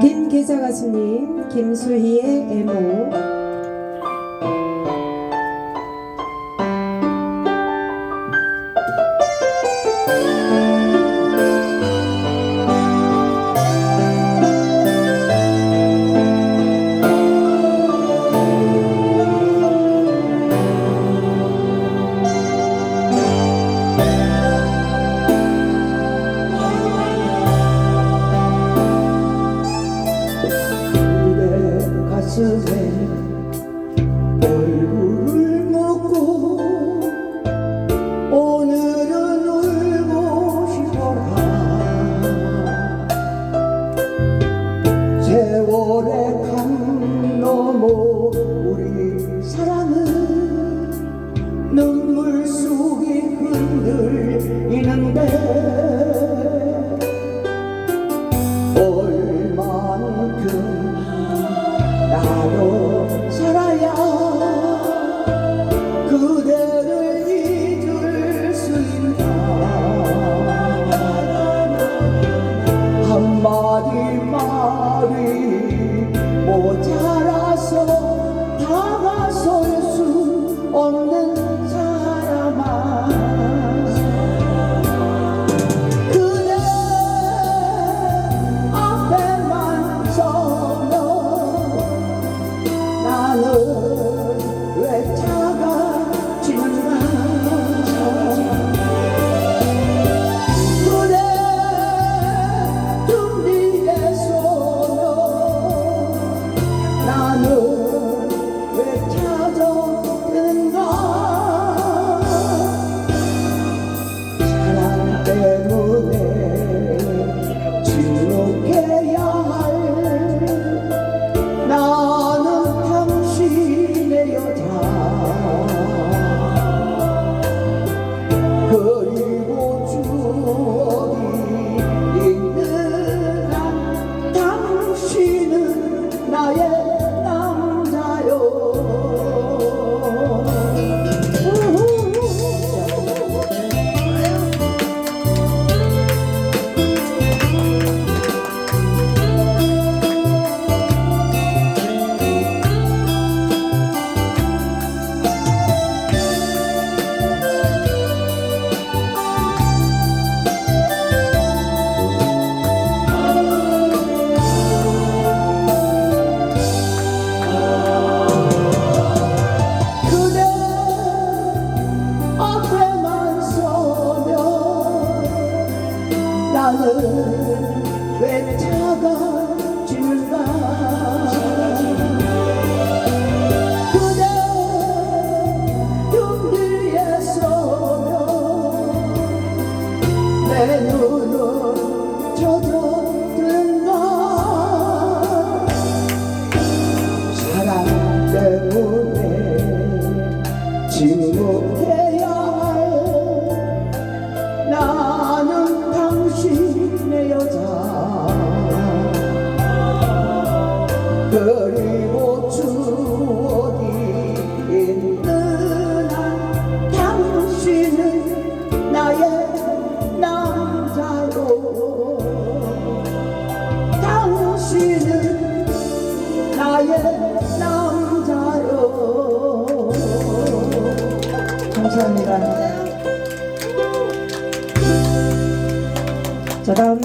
김계사 가수님, 김수희의 애모 Oh. 그리고 추억이 떠난 당신은 나의 남자요. 당신은 나의 남자요. 감사합니다. 자 다음.